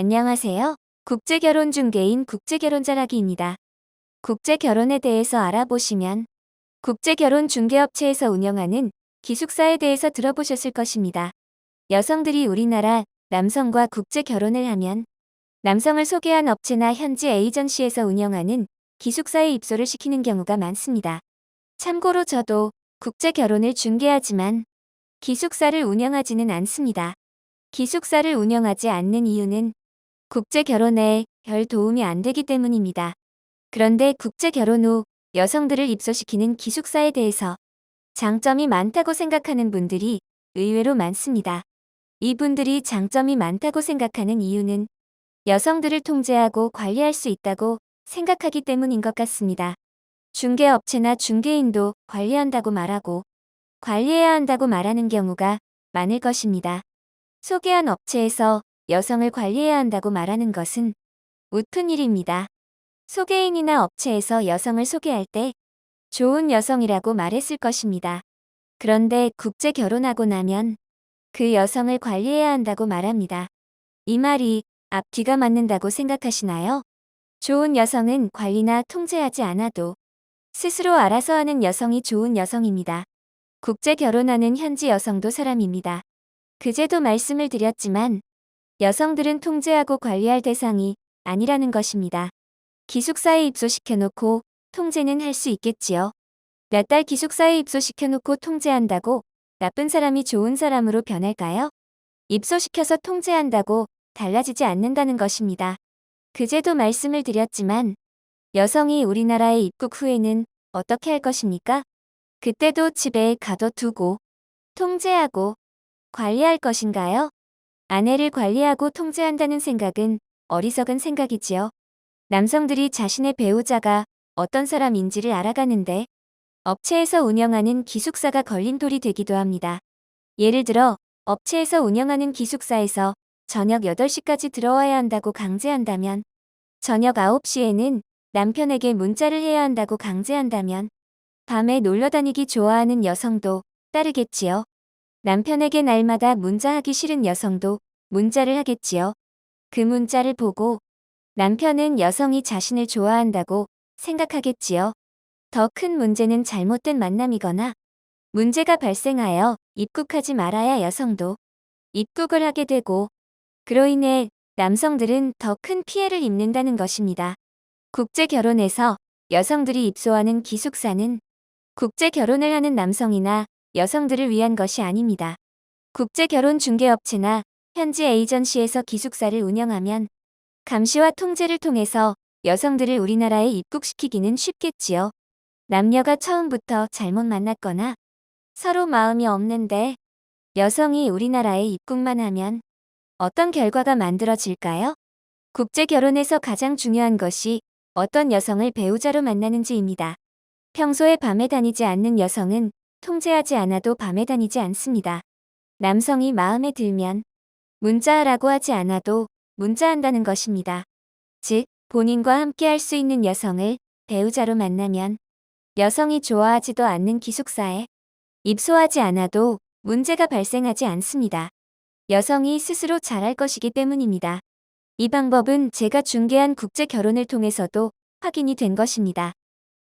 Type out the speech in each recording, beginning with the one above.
안녕하세요. 국제결혼 중개인 국제결혼자라기입니다. 국제결혼에 대해서 알아보시면 국제결혼 중개업체에서 운영하는 기숙사에 대해서 들어보셨을 것입니다. 여성들이 우리나라 남성과 국제결혼을 하면 남성을 소개한 업체나 현지 에이전시에서 운영하는 기숙사에 입소를 시키는 경우가 많습니다. 참고로 저도 국제결혼을 중개하지만 기숙사를 운영하지는 않습니다. 기숙사를 운영하지 않는 이유는 국제 결혼에 별 도움이 안 되기 때문입니다. 그런데 국제 결혼 후 여성들을 입소시키는 기숙사에 대해서 장점이 많다고 생각하는 분들이 의외로 많습니다. 이분들이 장점이 많다고 생각하는 이유는 여성들을 통제하고 관리할 수 있다고 생각하기 때문인 것 같습니다. 중개업체나 중개인도 관리한다고 말하고 관리해야 한다고 말하는 경우가 많을 것입니다. 소개한 업체에서 여성을 관리해야 한다고 말하는 것은 웃픈 일입니다. 소개인이나 업체에서 여성을 소개할 때 좋은 여성이라고 말했을 것입니다. 그런데 국제 결혼하고 나면 그 여성을 관리해야 한다고 말합니다. 이 말이 앞뒤가 맞는다고 생각하시나요? 좋은 여성은 관리나 통제하지 않아도 스스로 알아서 하는 여성이 좋은 여성입니다. 국제 결혼하는 현지 여성도 사람입니다. 그제도 말씀을 드렸지만 여성들은 통제하고 관리할 대상이 아니라는 것입니다. 기숙사에 입소시켜놓고 통제는 할 수 있겠지요. 몇 달 기숙사에 입소시켜놓고 통제한다고 나쁜 사람이 좋은 사람으로 변할까요? 입소시켜서 통제한다고 달라지지 않는다는 것입니다. 그제도 말씀을 드렸지만 여성이 우리나라에 입국 후에는 어떻게 할 것입니까? 그때도 집에 가둬두고 통제하고 관리할 것인가요? 아내를 관리하고 통제한다는 생각은 어리석은 생각이지요. 남성들이 자신의 배우자가 어떤 사람인지를 알아가는데 업체에서 운영하는 기숙사가 걸린 돌이 되기도 합니다. 예를 들어 업체에서 운영하는 기숙사에서 저녁 8시까지 들어와야 한다고 강제한다면 저녁 9시에는 남편에게 문자를 해야 한다고 강제한다면 밤에 놀러 다니기 좋아하는 여성도 따르겠지요. 남편에게 날마다 문자하기 싫은 여성도 문자를 하겠지요. 그 문자를 보고 남편은 여성이 자신을 좋아한다고 생각하겠지요. 더 큰 문제는 잘못된 만남이거나 문제가 발생하여 입국하지 말아야 여성도 입국을 하게 되고 그로 인해 남성들은 더 큰 피해를 입는다는 것입니다. 국제 결혼에서 여성들이 입소하는 기숙사는 국제 결혼을 하는 남성이나 여성들을 위한 것이 아닙니다. 국제 결혼 중개업체나 현지 에이전시에서 기숙사를 운영하면 감시와 통제를 통해서 여성들을 우리나라에 입국시키기는 쉽겠지요. 남녀가 처음부터 잘못 만났거나 서로 마음이 없는데 여성이 우리나라에 입국만 하면 어떤 결과가 만들어질까요? 국제 결혼에서 가장 중요한 것이 어떤 여성을 배우자로 만나는지입니다. 평소에 밤에 다니지 않는 여성은 통제하지 않아도 밤에 다니지 않습니다. 남성이 마음에 들면 문자하라고 하지 않아도 문자한다는 것입니다. 즉, 본인과 함께 할 수 있는 여성을 배우자로 만나면 여성이 좋아하지도 않는 기숙사에 입소하지 않아도 문제가 발생하지 않습니다. 여성이 스스로 잘할 것이기 때문입니다. 이 방법은 제가 중개한 국제 결혼을 통해서도 확인이 된 것입니다.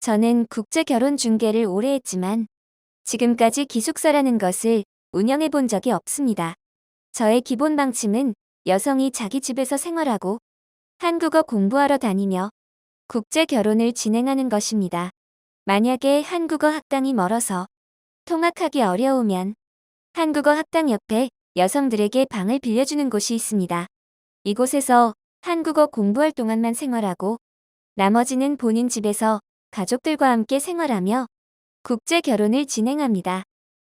저는 국제 결혼 중개를 오래 했지만 지금까지 기숙사라는 것을 운영해 본 적이 없습니다. 저의 기본 방침은 여성이 자기 집에서 생활하고 한국어 공부하러 다니며 국제 결혼을 진행하는 것입니다. 만약에 한국어 학당이 멀어서 통학하기 어려우면 한국어 학당 옆에 여성들에게 방을 빌려주는 곳이 있습니다. 이곳에서 한국어 공부할 동안만 생활하고 나머지는 본인 집에서 가족들과 함께 생활하며 국제 결혼을 진행합니다.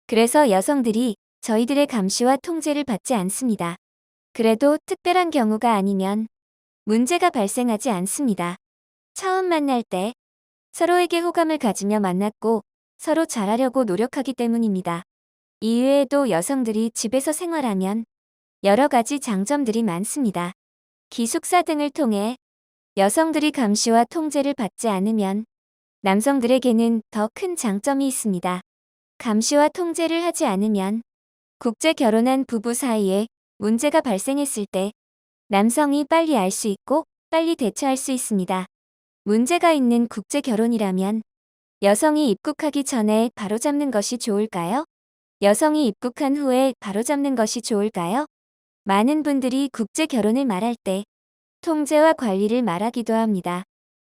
그래서 여성들이 저희들의 감시와 통제를 받지 않습니다. 그래도 특별한 경우가 아니면 문제가 발생하지 않습니다. 처음 만날 때 서로에게 호감을 가지며 만났고 서로 잘하려고 노력하기 때문입니다. 이외에도 여성들이 집에서 생활하면 여러 가지 장점들이 많습니다. 기숙사 등을 통해 여성들이 감시와 통제를 받지 않으면 남성들에게는 더 큰 장점이 있습니다. 감시와 통제를 하지 않으면 국제 결혼한 부부 사이에 문제가 발생했을 때 남성이 빨리 알 수 있고 빨리 대처할 수 있습니다. 문제가 있는 국제 결혼이라면 여성이 입국하기 전에 바로잡는 것이 좋을까요? 여성이 입국한 후에 바로잡는 것이 좋을까요? 많은 분들이 국제 결혼을 말할 때 통제와 관리를 말하기도 합니다.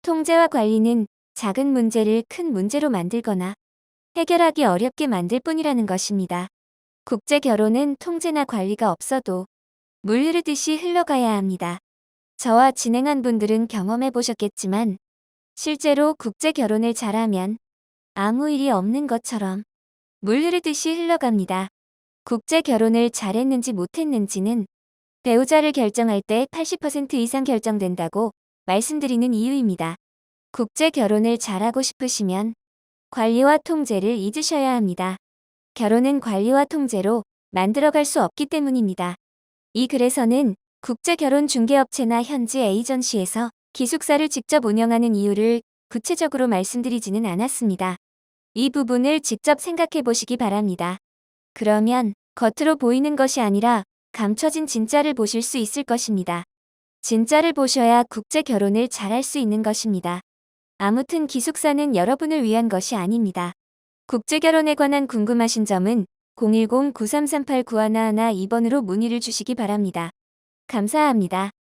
통제와 관리는 작은 문제를 큰 문제로 만들거나 해결하기 어렵게 만들 뿐이라는 것입니다. 국제 결혼은 통제나 관리가 없어도 물 흐르듯이 흘러가야 합니다. 저와 진행한 분들은 경험해 보셨겠지만 실제로 국제 결혼을 잘하면 아무 일이 없는 것처럼 물 흐르듯이 흘러갑니다. 국제 결혼을 잘했는지 못했는지는 배우자를 결정할 때 80% 이상 결정된다고 말씀드리는 이유입니다. 국제 결혼을 잘하고 싶으시면 관리와 통제를 잊으셔야 합니다. 결혼은 관리와 통제로 만들어갈 수 없기 때문입니다. 이 글에서는 국제 결혼 중개업체나 현지 에이전시에서 기숙사를 직접 운영하는 이유를 구체적으로 말씀드리지는 않았습니다. 이 부분을 직접 생각해 보시기 바랍니다. 그러면 겉으로 보이는 것이 아니라 감춰진 진짜를 보실 수 있을 것입니다. 진짜를 보셔야 국제 결혼을 잘할 수 있는 것입니다. 아무튼 기숙사는 여러분을 위한 것이 아닙니다. 국제 결혼에 관한 궁금하신 점은 010-9338-9111 2번으로 문의를 주시기 바랍니다. 감사합니다.